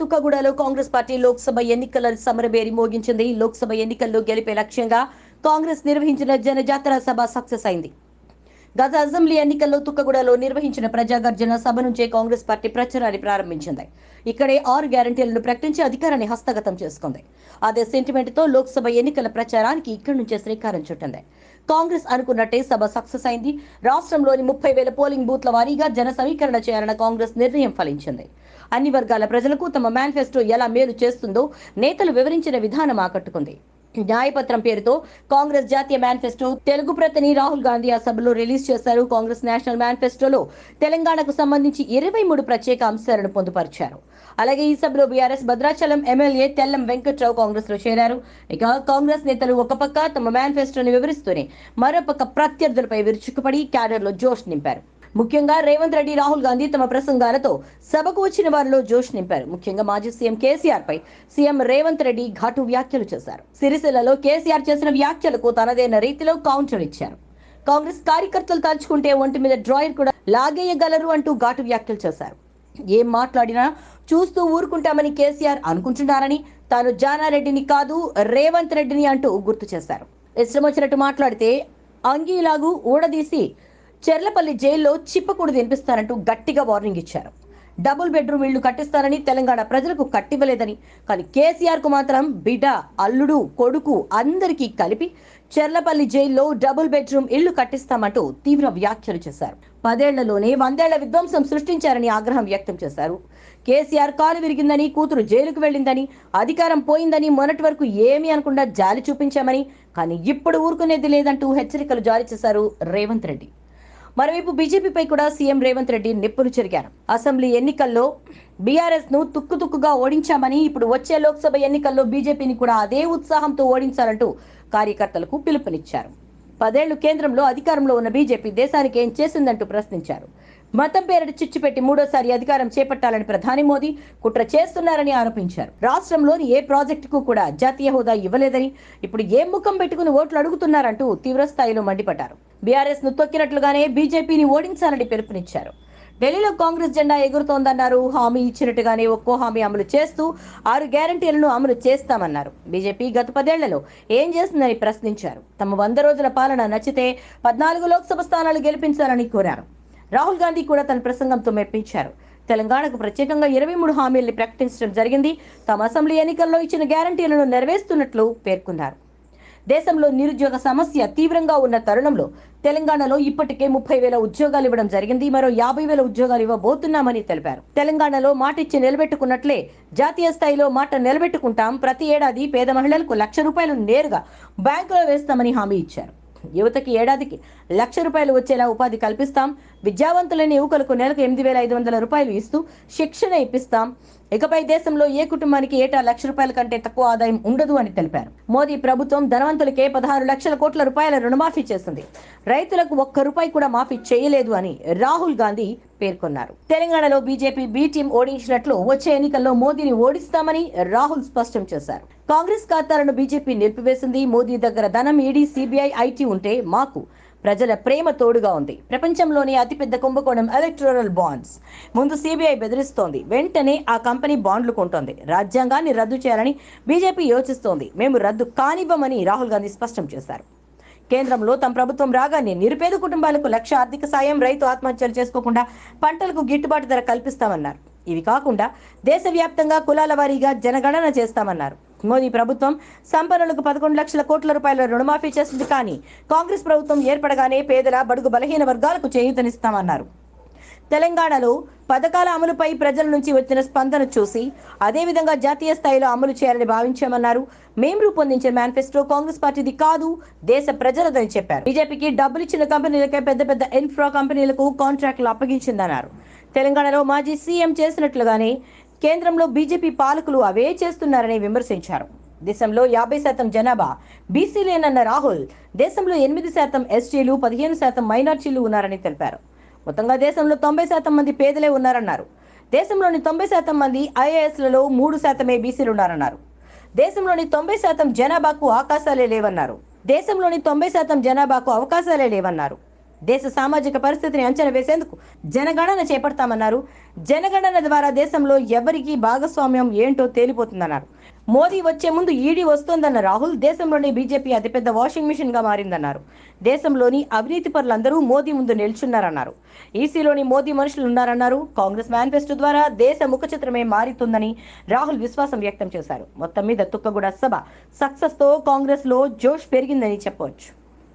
తుక్కగూడలో Congress party Lok Sabha ఎన్నికల సమరబేరి మోగించింది. లోక్సభ ఎన్నికల్లో గెలిపే లక్ష్యంగా కాంగ్రెస్ నిర్వహించిన జనజాతర సభ సక్సెస్ అయింది. గత అసెంబ్లీ ఎన్నికల్లో తుక్కగూడలో నిర్వహించిన ప్రజాగర్జన సభ నుంచే కాంగ్రెస్ పార్టీ ప్రచారాన్ని ప్రారంభించింది. ఇక్కడే ఆరు గ్యారంటీలను ప్రకటించి అధికారాన్ని హస్తగతం చేసుకుంది. అదే సెంటిమెంట్తో లోక్సభ ఎన్నికల ప్రచారానికి ఇక్కడి నుంచే శ్రీకారం చుట్టింది. కాంగ్రెస్ అనుకున్నట్టే సభ సక్సెస్ అయింది. రాష్ట్రంలోని ముప్పై వేల పోలింగ్ బూత్ల వారీగా జన సమీకరణ చేయాలన్న కాంగ్రెస్ నిర్ణయం ఫలించింది. అన్ని వర్గాల ప్రజలకు తమ మేనిఫెస్టో ఎలా మేలు చేస్తుందో నేతలు వివరించిన విధానం ఆకట్టుకుంది. న్యాయపత్రం పేరుతో కాంగ్రెస్ జాతీయ మేనిఫెస్టో తెలుగు ప్రతిని రాహుల్ గాంధీ ఆ సభలో రిలీజ్ చేశారు. కాంగ్రెస్ నేషనల్ మేనిఫెస్టోలో తెలంగాణకు సంబంధించి ఇరవై మూడు ప్రత్యేక అంశాలను పొందుపరిచారు. అలాగే ఈ సభలో బీఆర్ఎస్ భద్రాచలం ఎమ్మెల్యే తెల్లం వెంకట్రావు కాంగ్రెస్లో చేరారు. ఇక కాంగ్రెస్ నేతలు ఒక పక్క తమ మేనిఫెస్టోని వివరిస్తూనే మరోపక్క ప్రత్యర్థులపై విరుచుకుపడి క్యాడర్లో జోష్ నింపారు. ముఖ్యంగా రేవంత్ రెడ్డి రాహుల్ గాంధీ తమ ప్రసంగాలతో సభకు వచ్చిన వారిలో జోష్ నింపారు. ముఖ్యంగా మాజీ సీఎం కేసీఆర్ పై సీఎం రేవంత్ రెడ్డి ఘాటు వ్యాఖ్యలు చేశారు. సిరిసిల్లలో కేసీఆర్ చేసిన వ్యాఖ్యలకు తనదైన రీతిలో కౌంటర్ ఇచ్చారు. కాంగ్రెస్ కార్యకర్తలు తలుచుకుంటే ఒంటి మీద డ్రాయర్ కూడా లాగేయగలరు అంటూ ఘాటు వ్యాఖ్యలు చేశారు. ఏం మాట్లాడినా చూస్తూ ఊరుకుంటామని కేసీఆర్ అనుకుంటున్నారని తాను జానారెడ్డిని కాదు రేవంత్ రెడ్డిని అంటూ గుర్తు చేశారు. ఇష్టం వచ్చినట్టు మాట్లాడితే అంగీలాగు ఊడదీసి చెర్లపల్లి జైల్లో చిప్పకూడు తినిపిస్తారంటూ గట్టిగా వార్నింగ్ ఇచ్చారు. డబుల్ బెడ్రూమ్ ఇళ్ళు కట్టిస్తారని తెలంగాణ ప్రజలకు కట్టివ్వలేదని కానీ కేసీఆర్కు మాత్రం బిడ్డ అల్లుడు కొడుకు అందరికీ కలిపి చెర్లపల్లి జైల్లో డబుల్ బెడ్రూమ్ ఇళ్ళు కట్టిస్తామంటూ తీవ్ర వ్యాఖ్యలు చేశారు. పదేళ్ళలోనే వందేళ్ళ విధ్వంసం సృష్టించారని ఆగ్రహం వ్యక్తం చేశారు. కేసీఆర్ కాలు విరిగిందని కూతురు జైలుకు వెళ్ళిందని అధికారం పోయిందని మొన్నటి వరకు ఏమీ అనకుండా జాలి చూపించామని కానీ ఇప్పుడు ఊరుకునేది లేదంటూ హెచ్చరికలు జారీ చేశారు రేవంత్ రెడ్డి. మరోవైపు బీజేపీపై కూడా సీఎం రేవంత్ రెడ్డి నిప్పులు చెరిగారు. అసెంబ్లీ ఎన్నికల్లో బీఆర్ఎస్ను తుక్కుతుక్కుగా ఓడించామని ఇప్పుడు వచ్చే లోక్సభ ఎన్నికల్లో బీజేపీని కూడా అదే ఉత్సాహంతో ఓడించాలంటూ కార్యకర్తలకు పిలుపునిచ్చారు. పదేళ్ళు కేంద్రంలో అధికారంలో ఉన్న బీజేపీ దేశానికి ఏం చేసిందంటూ ప్రశ్నించారు. మతం పేరిట చిచ్చు పెట్టి మూడోసారి అధికారం చేపట్టాలని ప్రధాని మోదీ కుట్ర చేస్తున్నారని ఆరోపించారు. రాష్ట్రంలోని ఏ ప్రాజెక్టుకు కూడా జాతీయ హోదా ఇవ్వలేదని ఇప్పుడు ఏ ముఖం పెట్టుకుని ఓట్లు అడుగుతున్నారంటూ తీవ్రస్థాయిలో మండిపడ్డారు. బీఆర్ఎస్ను తొక్కినట్లుగానే బీజేపీని ఓడించాలని పిలుపునిచ్చారు. ఢిల్లీలో కాంగ్రెస్ జెండా ఎగురుతోందన్నారు. హామీ ఇచ్చినట్టుగానే ఒక్కో హామీ అమలు చేస్తూ ఆరు గ్యారంటీలను అమలు చేస్తామన్నారు. బీజేపీ గత పదేళ్ళలో ఏం చేస్తుందని ప్రశ్నించారు. తమ వంద రోజుల పాలన నచ్చితే పద్నాలుగు లోక్సభ స్థానాలు గెలిపించాలని కోరారు. రాహుల్ గాంధీ కూడా తన ప్రసంగంతో మెప్పించారు. తెలంగాణకు ప్రత్యేకంగా ఇరవై మూడు హామీల్ని ప్రకటించడం జరిగింది. తమ అసెంబ్లీ ఎన్నికల్లో ఇచ్చిన గ్యారంటీలను నెరవేరుస్తున్నట్లు పేర్కొన్నారు. దేశంలో నిరుద్యోగ సమస్య తీవ్రంగా ఉన్న తరుణంలో తెలంగాణలో ఇప్పటికే ముప్పై వేల ఉద్యోగాలు ఇవ్వడం జరిగింది. మరో యాభై వేల ఉద్యోగాలు ఇవ్వబోతున్నామని తెలిపారు. తెలంగాణలో మాట ఇచ్చి నిలబెట్టుకున్నట్లే జాతీయ స్థాయిలో మాట నిలబెట్టుకుంటాం. ప్రతి ఏడాది పేద మహిళలకు లక్ష రూపాయలు నేరుగా బ్యాంకులో వేస్తామని హామీ ఇచ్చారు. యువతకి ఏడాదికి లక్ష రూపాయలు వచ్చేలా ఉపాధి కల్పిస్తాం. విద్యావంతులైన యువకులకు నెలకు ఎనిమిది వేల ఐదు వందల రూపాయలు ఇస్తూ శిక్షణ ఇప్పిస్తాం. ఇకపై దేశంలో ఏ కుటుంబానికి ఏటా లక్ష రూపాయల కంటే తక్కువ ఆదాయం ఉండదు అని తెలిపారు. మోదీ ప్రభుత్వం ధనవంతులకే పదహారు లక్షల కోట్ల రూపాయల రుణమాఫీ చేసింది. రైతులకు ఒక్క రూపాయి కూడా మాఫీ చేయలేదు అని రాహుల్ గాంధీ పేర్కొన్నారు. తెలంగాణలో బీజేపీ బి టీం ఓడించినట్లు వచ్చే ఎన్నికల్లో మోదీని ఓడిస్తామని రాహుల్ స్పష్టం చేశారు. కాంగ్రెస్ ఖాతాలను బీజేపీ నిలిపివేసింది. మోదీ దగ్గర ధనం ఈడీ సిబిఐ ఐటీ ఉంటే మాకు ప్రజల ప్రేమ తోడుగా ఉంది. ప్రపంచంలోనే అతిపెద్ద కుంభకోణం ఎలక్టోరల్ బాండ్స్ ముందు సిబిఐ బెదిరిస్తోంది. వెంటనే ఆ కంపెనీ బాండ్లు కొంటోంది. రాజ్యాంగాన్ని రద్దు చేయాలని బీజేపీ యోచిస్తోంది. మేము రద్దు కానివ్వమని రాహుల్ గాంధీ స్పష్టం చేశారు. కేంద్రంలో తమ ప్రభుత్వం రాగానే నిరుపేద కుటుంబాలకు లక్ష ఆర్థిక సాయం రైతు ఆత్మహత్యలు చేసుకోకుండా పంటలకు గిట్టుబాటు ధర కల్పిస్తామన్నారు. ఇవి కాకుండా దేశవ్యాప్తంగా కులాల వారీగా జనగణన చేస్తామన్నారు. మోదీ ప్రభుత్వం సంపన్నులకు పదకొండు లక్షల కోట్ల రూపాయల రుణమాఫీ చేసింది కానీ కాంగ్రెస్ ప్రభుత్వం ఏర్పడగానే పేదల బడుగు బలహీన వర్గాలకు చేయూతనిస్తామన్నారు. తెలంగాణలో పథకాల అమలుపై ప్రజల నుంచి వచ్చిన స్పందన చూసి అదేవిధంగా జాతీయ స్థాయిలో అమలు చేయాలని భావించామన్నారు. మేం రూపొందించిన మేనిఫెస్టో కాంగ్రెస్ పార్టీది కాదు దేశ ప్రజలదని చెప్పారు. బీజేపీకి డబ్బులు ఇచ్చిన కంపెనీలకే పెద్ద పెద్ద ఇన్ఫ్రా కంపెనీలకు కాంట్రాక్టులు అప్పగించిందన్నారు. తెలంగాణలో మాజీ సీఎం చేసినట్లుగానే కేంద్రంలో బీజేపీ పాలకులు అవే చేస్తున్నారని విమర్శించారు. దేశంలో యాభై శాతం జనాభా బీసీలేనన్న రాహుల్ దేశంలో ఎనిమిది శాతం ఎస్టీలు పదిహేను శాతం మైనార్టీలు ఉన్నారని తెలిపారు. మొత్తంగా దేశంలో తొంభై శాతం మంది పేదలే ఉన్నారన్నారు. దేశంలోని తొంభై శాతం మంది ఐఏఎస్లలో మూడు శాతమే బీసీలు ఉన్నారన్నారు. దేశంలోని తొంభై శాతం జనాభాకు అవకాశాలే లేవన్నారు. దేశంలోని తొంభై శాతం జనాభాకు అవకాశాలే లేవన్నారు. దేశ సామాజిక పరిస్థితిని అంచనా వేసేందుకు జనగణన చేపడతామన్నారు. జనగణన ద్వారా దేశంలో ఎవరికి భాగస్వామ్యం ఏంటో తేలిపోతుందన్నారు. మోదీ వచ్చే ముందు ఈడీ వస్తోందన్న రాహుల్ దేశంలోని బీజేపీ అతిపెద్ద వాషింగ్ మిషన్గా మారిందన్నారు. దేశంలోని అవినీతి పరులందరూ మోదీ ముందు నిల్చున్నారన్నారు. ఈసీలోని మోదీ మనుషులు ఉన్నారన్నారు. కాంగ్రెస్ మేనిఫెస్టో ద్వారా దేశ ముఖ చిత్రమే మారుతుందని రాహుల్ విశ్వాసం వ్యక్తం చేశారు. మొత్తం మీద తుక్కగూడ సభ సక్సెస్తో కాంగ్రెస్లో జోష్ పెరిగిందని చెప్పవచ్చు